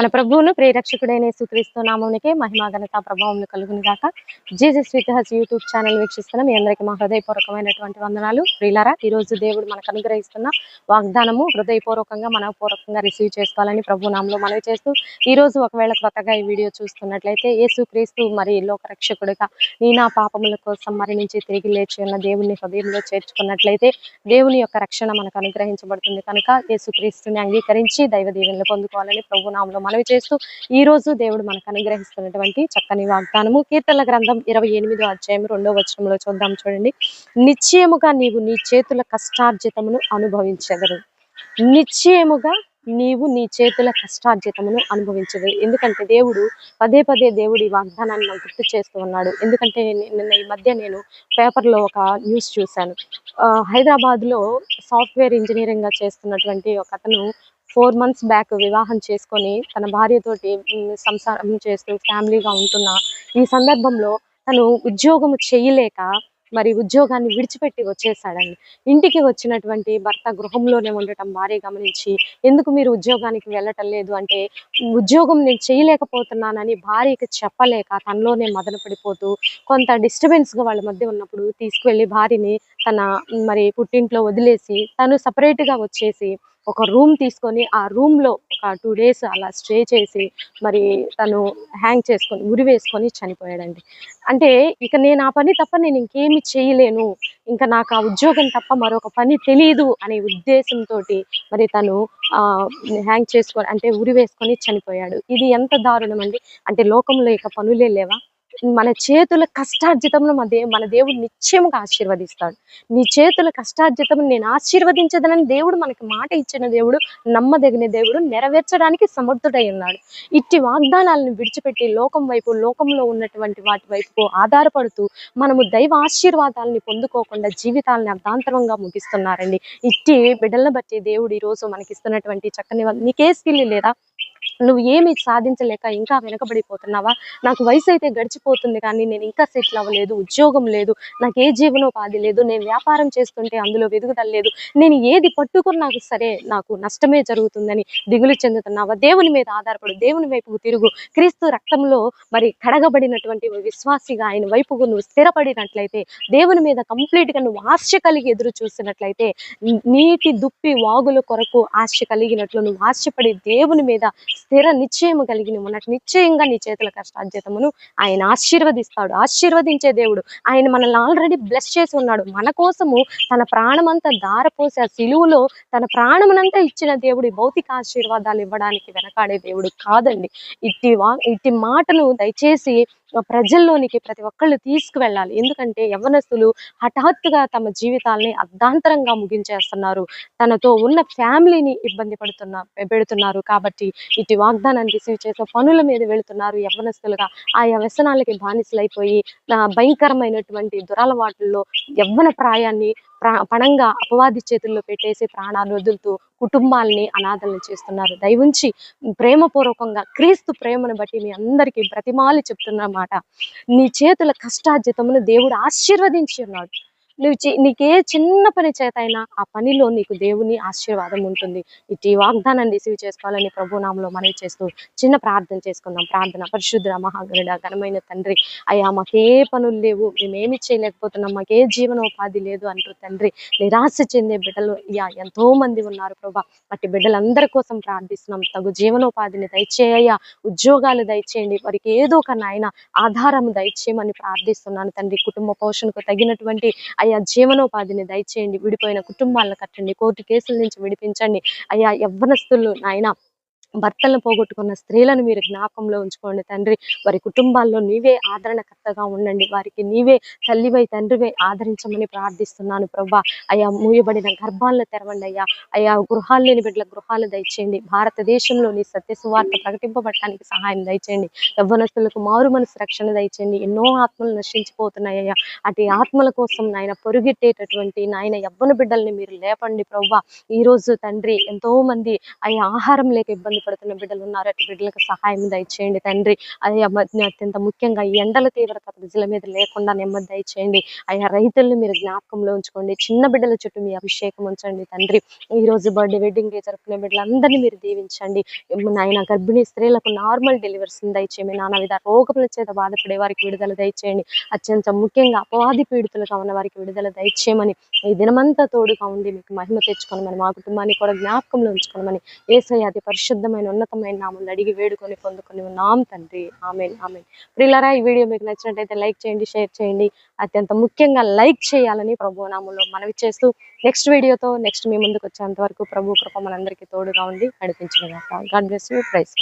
మన ప్రభువును ప్రేరక్షకుడైన యేసుక్రీస్తు నామమునికే మహిమా ఘనత ప్రభావములు కలుగును గాక. జీసస్ విత్ యూట్యూబ్ ఛానల్ వీక్షిస్తున్న మీ అందరికీ మా హృదయపూర్వకమైనటువంటి వందనాలు. ప్రియులారా ఈ రోజు దేవుడు మనకు అనుగ్రహిస్తున్న వాగ్దానము హృదయపూర్వకంగా మనపూర్వకంగా రిసీవ్ చేసుకోవాలని ప్రభు నామంలో మనవి చేస్తూ ఈ రోజు ఒకవేళ కొత్తగా ఈ వీడియో చూస్తున్నట్లయితే యేసుక్రీస్తు మరి లోకరక్షకుడిగా నీ నా పాపముల కోసం మరణించి తిరిగి లేచి ఉన్న దేవుని హృదయంలో చేర్చుకున్నట్లయితే దేవుని యొక్క రక్షణ మనకు అనుగ్రహించబడుతుంది. కనుక యేసుక్రీస్తుని అంగీకరించి దైవ దీవెనలు పొందుకోవాలని ప్రభు నామంలో మనవి చేస్తూ ఈ రోజు దేవుడు మనకు అనుగ్రహిస్తున్నటువంటి చక్కని వాగ్దానము. కీర్తన గ్రంథం ఇరవై ఎనిమిదో అధ్యాయం రెండో వచనంలో చూద్దాం చూడండి. నిశ్చయముగా నీవు నీ చేతుల కష్టార్జితమును అనుభవించగలరు నిశ్చయముగా నీవు నీ చేతుల కష్టార్జితమును అనుభవించదు ఎందుకంటే దేవుడు పదే పదే దేవుడి వాగ్దానాన్ని నాకు గుర్తు చేస్తూ ఉన్నాడు. ఎందుకంటే నిన్న ఈ మధ్య నేను పేపర్లో ఒక న్యూస్ చూశాను. హైదరాబాద్లో సాఫ్ట్వేర్ ఇంజనీరింగ్గా చేస్తున్నటువంటి ఒక అతను ఫోర్ మంత్స్ బ్యాక్ వివాహం చేసుకొని తన భార్యతోటి సంసారం చేస్తూ ఫ్యామిలీగా ఉంటున్న ఈ సందర్భంలో తను ఉద్యోగం చేయలేక మరి ఉద్యోగాన్ని విడిచిపెట్టి వచ్చేసాడండి. ఇంటికి వచ్చినటువంటి భర్త గృహంలోనే ఉండటం భార్య గమనించి ఎందుకు మీరు ఉద్యోగానికి వెళ్ళటం లేదు? అంటే ఉద్యోగం నేను చేయలేకపోతున్నానని భార్యకి చెప్పలేక తనలోనే మదన పడిపోతూ కొంత డిస్టర్బెన్స్గా వాళ్ళ మధ్య ఉన్నప్పుడు తీసుకువెళ్ళి భార్యని తన మరి పుట్టింట్లో వదిలేసి తను సపరేట్గా గా వచ్చేసి ఒక రూమ్ తీసుకొని ఆ రూమ్లో ఒక టూ డేస్ అలా స్టే చేసి మరి తను హ్యాంగ్ చేసుకొని ఉరి వేసుకొని చనిపోయాడండి. అంటే ఇక నేను ఆ పని తప్ప నేను ఇంకేమి చేయలేను. ఇంకా నాకు ఆ ఉద్యోగం తప్ప మరొక పని తెలియదు అనే ఉద్దేశంతో మరి తను హ్యాంగ్ చేసుకొని అంటే ఉరి వేసుకొని చనిపోయాడు. ఇది ఎంత దారుణం అండి? అంటే లోకంలో ఇక పనులే లేవా? మన చేతుల కష్టార్జితమును మన దే మన దేవుడు నిశ్చయముగా ఆశీర్వదిస్తాడు. నీ చేతుల కష్టార్జితము నేను ఆశీర్వదించదనని దేవుడు మనకి మాట ఇచ్చిన దేవుడు నమ్మదగిన దేవుడు నెరవేర్చడానికి సమర్థుడై ఉన్నాడు. ఇట్టి వాగ్దానాలను విడిచిపెట్టి లోకం వైపు లోకంలో ఉన్నటువంటి వాటి వైపు ఆధారపడుతూ మనము దైవ ఆశీర్వాదాలని పొందుకోకుండా జీవితాలని అర్ధాంతరంగా ముగిస్తున్నారండి. ఇట్టి బిడ్డలను బట్టి దేవుడు ఈరోజు రోజు మనకి ఇస్తున్నటువంటి చక్కని నీకే స్కిల్ లేదా? నువ్వు ఏమి సాధించలేక ఇంకా వెనకబడిపోతున్నావా? నాకు వయసు అయితే గడిచిపోతుంది కానీ నేను ఇంకా సెటిల్ అవ్వలేదు ఉద్యోగం లేదు నాకు ఏ జీవనోపాధి లేదు నేను వ్యాపారం చేస్తుంటే అందులో వెదుగుదల లేదు. నేను ఏది పట్టుకున్నా సరే నాకు నష్టమే జరుగుతుందని దిగులు చెందుతున్నావా? దేవుని మీద ఆధారపడు దేవుని వైపుకు తిరుగు. క్రీస్తు రక్తంలో మరి కడగబడినటువంటి విశ్వాసిగా ఆయన వైపుకు నువ్వు స్థిరపడినట్లయితే దేవుని మీద కంప్లీట్గా నువ్వు ఆశ కలిగి ఎదురు చూసినట్లయితే నీటి దుప్పి వాగుల కొరకు ఆశ కలిగినట్లు నువ్వు ఆశపడి దేవుని మీద స్థిర నిశ్చయము కలిగిన మనకు నిశ్చయంగా నీ చేతుల కష్టాధ్యతమును ఆయన ఆశీర్వదిస్తాడు. ఆశీర్వదించే దేవుడు ఆయన మనల్ని ఆల్రెడీ బ్లెస్ చేసి ఉన్నాడు. మన కోసము తన ప్రాణమంతా దారపోసి ఆ సిలువులో తన ప్రాణమునంతా ఇచ్చిన దేవుడు భౌతిక ఆశీర్వాదాలు ఇవ్వడానికి వెనకాడే దేవుడు కాదండి. ఇట్టి వా ఇట్టి మాటను దయచేసి ప్రజల్లోనికి ప్రతి ఒక్కళ్ళు తీసుకువెళ్ళాలి. ఎందుకంటే యవనస్తులు హఠాత్తుగా తమ జీవితాల్ని అర్ధాంతరంగా ముగించేస్తున్నారు. తనతో ఉన్న ఫ్యామిలీని ఇబ్బంది పడుతున్న పెడుతున్నారు. కాబట్టి ఇటు వాగ్దానాన్ని రిసీవ్ చేసే పనుల మీద వెళుతున్నారు యవ్వనస్తులుగా. ఆ వ్యసనాలకి బానిసలైపోయి భయంకరమైనటువంటి దురలవాటుల్లో యవ్వన ప్రాయాన్ని పణంగా అపవాది చేతుల్లో పెట్టేసి ప్రాణాలు వదులుతూ కుటుంబాల్ని అనాథలను చేస్తున్నారు. దయవుంచి ప్రేమపూర్వకంగా క్రీస్తు ప్రేమను బట్టి మీ అందరికీ బ్రతిమాలి చెప్తున్నమాట నీ చేతుల కష్టార్జితమును దేవుడు ఆశీర్వదించి ఉన్నాడు. నువ్వు చే- నీకే చిన్న పని చేతైనా ఆ పనిలో నీకు దేవుని ఆశీర్వాదం ఉంటుంది. ఇటు వాగ్దానాన్ని రిసీవ్ చేసుకోవాలని ప్రభునామంలో మనవి చేస్తూ చిన్న ప్రార్థన చేసుకుందాం. ప్రార్థన పరిశుద్ధ మహాగరుడ ఘనమైన తండ్రి. అయ్యా మాకే పనులు లేవు. మేమేమి చేయలేకపోతున్నాం. మాకే జీవనోపాధి లేదు అంటూ తండ్రి నిరాశ చెందే బిడ్డలు అయ్యా ఎంతో మంది ఉన్నారు ప్రభా. అట్టి బిడ్డలందరి కోసం ప్రార్థిస్తున్నాం. తగు జీవనోపాధిని దయచేయ ఉద్యోగాలు దయచేయండి. వారికి ఏదో ఒక నాయన ఆధారం దయచేయమని ప్రార్థిస్తున్నాను తండ్రి. కుటుంబ పోషణకు తగినటువంటి అయ్యా జీవనోపాధిని దయచేయండి. విడిపోయిన కుటుంబాలను కట్టండి. కోర్టు కేసుల నుంచి విడిపించండి. అయ్యా యవ్వనస్తులు నాయన భర్తలను పోగొట్టుకున్న స్త్రీలను మీరు జ్ఞాపకంలో ఉంచుకోండి. తండ్రి వారి కుటుంబాల్లో నీవే ఆదరణకర్తగా ఉండండి. వారికి నీవే తల్లివై తండ్రివై ఆదరించమని ప్రార్థిస్తున్నాను ప్రభా. అయ్యా మూయబడిన గర్భాలను తెరవండి అయ్యా. అయ్యా గృహాలు లేని బిడ్డల గృహాలు దయచేయండి. భారతదేశంలో నీ సత్య సువార్త ప్రకటింపబడటానికి సహాయం దయచేయండి. యవ్వనస్తులకు మారు మనసు రక్షణ దయచేయండి. ఎన్నో ఆత్మలు నశించిపోతున్నాయ్యా అయ్యా. అటు ఆత్మల కోసం నాయన పొరుగెట్టేటటువంటి నాయన యవ్వన బిడ్డల్ని మీరు లేపండి ప్రవ్వా ఈ రోజు తండ్రి ఎంతో మంది అయ్యా ఆహారం లేక ఇబ్బంది పడుతున్న బిడ్డలు ఉన్నారు. అటు బిడ్డలకు సహాయం దయచేయండి తండ్రి. అయ్యా అత్యంత ముఖ్యంగా ఈ ఎండల తీవ్రత ప్రజల మీద లేకుండా నెమ్మది దయచేయండి. అయ్యా రైతుల్ని మీరు జ్ఞాపకంలో ఉంచుకోండి. చిన్న బిడ్డల చుట్టూ మీ అభిషేకం ఉంచండి తండ్రి. ఈ రోజు బర్త్డే వెడ్డింగ్ డే జరుపుకునే బిడ్డలందరినీ మీరు దీవించండి. నాయన గర్భిణీ స్త్రీలకు నార్మల్ డెలివరీస్ దయచేయండి నానా విధ రోగముల చేత బాధపడే వారికి విడుదల దయచేయండి. అత్యంత ముఖ్యంగా అపవాది పీడితులుగా ఉన్న వారికి విడుదల దయచేయమని ఈ దినమంతా తోడుగా ఉండి మీకు మహిమ తెచ్చుకోనమని మా కుటుంబాన్ని కూడా జ్ఞాపకంలో ఉంచుకోనమని ఏసై అతి పరిశుద్ధమైన ఉన్నతమైన నామములు అడిగి వేడుకొని పొందుకొని ఉన్నాం తండ్రి. Amen amen. ప్రిల్లరా ఈ వీడియో మీకు నచ్చినట్టయితే లైక్ చేయండి షేర్ చేయండి. అత్యంత ముఖ్యంగా లైక్ చేయాలని ప్రభు నామంలో మనవి చేస్తూ నెక్స్ట్ వీడియోతో నెక్స్ట్ మీ ముందుకు వచ్చేంత వరకు ప్రభు కృప మనందరికీ తోడుగా ఉండి నడిపించిన గాడ్ బ్లెస్ యూ. ప్రైస్